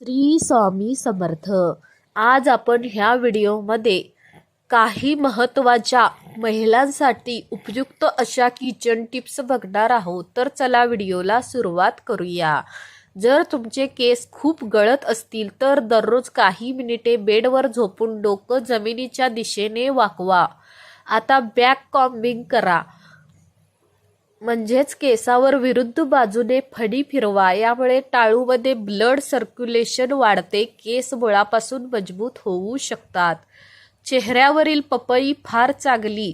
श्री स्वामी समर्थ. आज आपण ह्या व्हिडिओमध्ये काही महत्त्वाच्या महिलांसाठी उपयुक्त अशा किचन टिप्स बघणार आहोत. तर चला व्हिडिओला सुरुवात करूया. जर तुमचे केस खूप गळत असतील तर दररोज काही मिनिटे बेडवर झोपून डोकं जमिनीच्या दिशेने वाकवा. आता बॅक कॉम्बिंग करा. म्हणजेच केसावर विरुद्ध बाजूने फडी फिरवा यामुळे टाळूमध्ये ब्लड सर्क्युलेशन वाढते केस मुळापासून मजबूत होऊ शकतात. चेहऱ्यावरील पपई फार चांगली.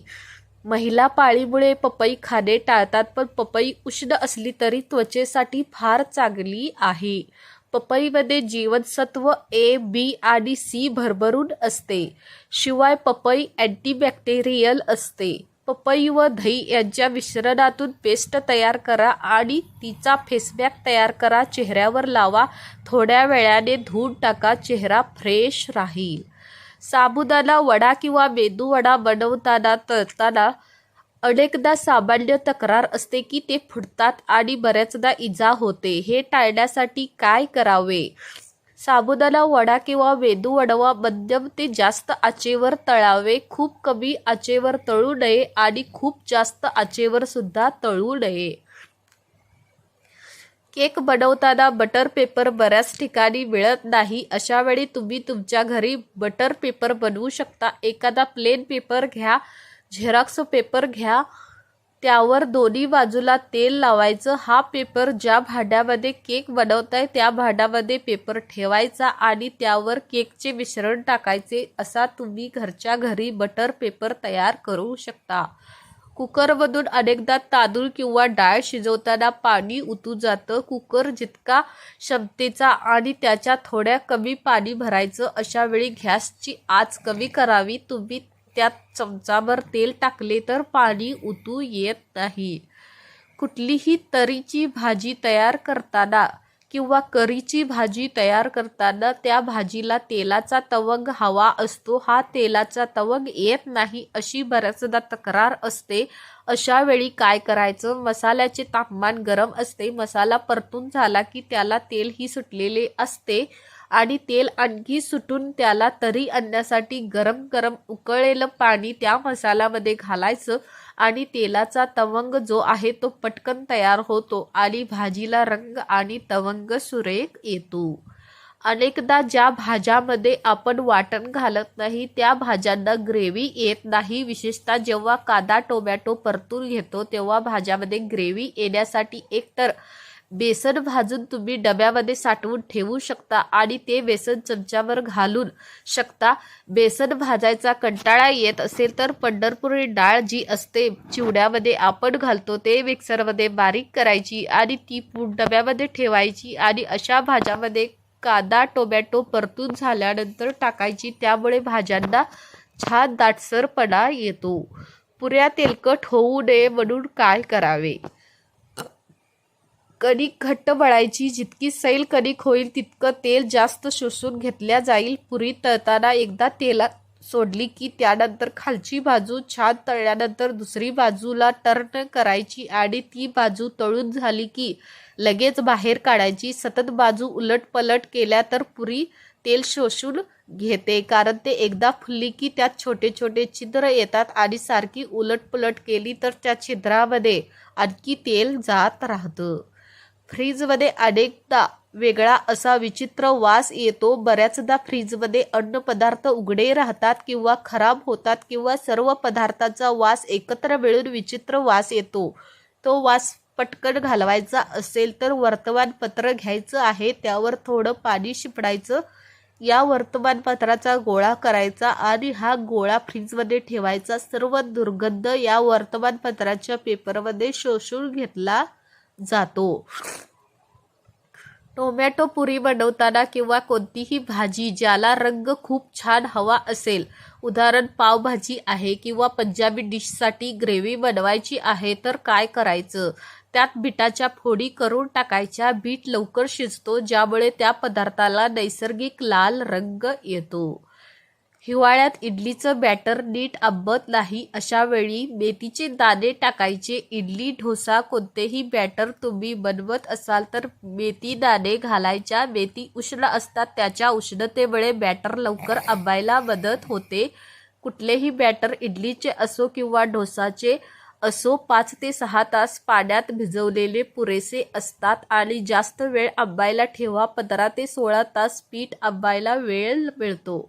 महिला पाळीमुळे पपई खाणे टाळतात पण पपई उष्ण असली तरी त्वचेसाठी फार चांगली आहे. पपईमध्ये जीवनसत्व ए बी आणि सी भरभरून असते. शिवाय पपई अँटीबॅक्टेरियल असते. पपई व दही यांच्या मिश्रणातून पेस्ट तयार करा आणि तिचा फेसबॅक तयार करा. चेहऱ्यावर लावा. थोड्या वेळाने धुवून टाका. चेहरा फ्रेश राहील. साबुदाणा वडा किंवा मेदू वडा बनवताना तळताना अनेकदा सामान्य तक्रार असते की ते फुटतात आणि बऱ्याचदा इजा होते. हे टाळण्यासाठी काय करावे? साबुदाणा वडा किंवा मेदू वडवा मध्यम ते जास्त आचेवर तळावे खूप कमी आचेवर तळू नये आणि खूप जास्त आचेवर सुद्धा तळू नये. केक बनवताना बटर पेपर बऱ्याच ठिकाणी मिळत नाही. अशा वेळी तुम्ही तुमच्या घरी बटर पेपर बनवू शकता. एखादा प्लेन पेपर घ्या झेरॉक्स पेपर घ्या त्यावर दोन्ही बाजूला तेल लावायचं. हा पेपर ज्या भांड्यामध्ये केक बनवताय त्या भांड्यामध्ये पेपर ठेवायचा आणि त्यावर केकचे मिश्रण टाकायचे. असा तुम्ही घरच्या घरी बटर पेपर तयार करू शकता. कुकरमधून अनेकदा तांदूळ किंवा डाळ शिजवताना पाणी उतू जातं. कुकर जितका क्षमतेचा आणि त्याच्या थोड्या कमी पाणी भरायचं अशा वेळी गॅसची आच कमी करावी. तुम्ही त्यात चमचाभर तेल टाकले तर पाणी उतू येत नाही. कुठलीही तरीची भाजी तयार करताना किंवा करीची भाजी तयार करताना त्या भाजीला तेलाचा तवंग हवा असतो. हा तेलाचा तवंग येत नाही अशी बऱ्याचदा तक्रार असते. अशा वेळी काय करायचं? मसाल्याचे तापमान गरम असते. मसाला परतून झाला की त्याला तेलही सुटलेले असते. आणि तेल आणखी सुटून त्याला तरी आणण्यासाठी गरम गरम उकळलेलं पाणी त्या मसाल्यामध्ये घालायचं आणि तेलाचा तवंग जो आहे तो पटकन तयार होतो आणि भाजीला रंग आणि तवंग सुरेख येतो. अनेकदा ज्या भाज्यामध्ये आपण वाटण घालत नाही त्या भाज्यांना ग्रेव्ही येत नाही. विशेषतः जेव्हा कांदा टोमॅटो परतून घेतो तेव्हा भाज्यामध्ये ग्रेव्ही येण्यासाठी एकतर बेसन भाजून तुम्ही डब्यामध्ये साठवून ठेवू शकता आणि ते बेसन चमच्यावर घालून शकता. बेसन भाजायचा कंटाळा येत असेल तर पंढरपुरी डाळ जी असते चिवड्यामध्ये आपण घालतो ते मिक्सरमध्ये बारीक करायची आणि ती पूड डब्यामध्ये ठेवायची आणि अशा भाज्यामध्ये कांदा टोमॅटो परतून झाल्यानंतर टाकायची. त्यामुळे भाज्यांना छान दाटसरपणा येतो. पुऱ्या तेलकट होऊ नये म्हणून काय करावे? कणिक घट्ट वळायची जितकी सैल कणिक होईल तितकं तेल जास्त शोषून घेतल्या जाईल. पुरी तळताना एकदा तेलात सोडली की त्यानंतर खालची बाजू छान तळल्यानंतर दुसरी बाजूला टर्न करायची आणि ती बाजू तळून झाली की लगेच बाहेर काढायची. सतत बाजू उलट पलट केल्या तर पुरी तेल शोषून घेते. कारण ते एकदा फुलली की त्यात छोटे छोटे छिद्र येतात आणि सारखी उलट पलट केली तर त्या छिद्रामध्ये आणखी तेल जात राहतं. फ्रीजमध्ये अनेकदा वेगळा असा विचित्र वास येतो. बऱ्याचदा फ्रीजमध्ये अन्नपदार्थ उघडे राहतात किंवा खराब होतात किंवा सर्व पदार्थाचा वास एकत्र मिळून विचित्र वास येतो. तो वास पटकन घालवायचा असेल तर वर्तमानपत्र घ्यायचं आहे. त्यावर थोडं पाणी शिपडायचं. या वर्तमानपत्राचा गोळा करायचा आणि हा गोळा फ्रीजमध्ये ठेवायचा. सर्व दुर्गंध या वर्तमानपत्राच्या पेपरमध्ये शोषून घेतला जातो. टोमॅटो पुरी बनवताना किंवा कोणतीही भाजी ज्याला रंग खूप छान हवा असेल उदाहरण पावभाजी आहे किंवा पंजाबी डिशसाठी ग्रेव्ही बनवायची आहे तर काय करायचं? त्यात बिटाच्या फोडी करून टाकायच्या बीट लवकर शिजतो ज्यामुळे त्या पदार्थाला नैसर्गिक लाल रंग येतो. हिवाळ्यात इडलीचं बॅटर नीट आंबत नाही अशा वेळी मेथीचे दाणे टाकायचे. इडली डोसा कोणतेही बॅटर तुम्ही बनवत असाल तर मेथी दाणे घालायच्या. मेथी उष्ण असतात त्याच्या उष्णतेमुळे बॅटर लवकर आंबायला मदत होते. कुठलेही बॅटर इडलीचे असो किंवा डोसाचे असो पाच ते सहा तास पाण्यात भिजवलेले पुरेसे असतात आणि जास्त वेळ आंबायला ठेवा. पंधरा ते सोळा तास पीठ आंबायला वेळ मिळतो.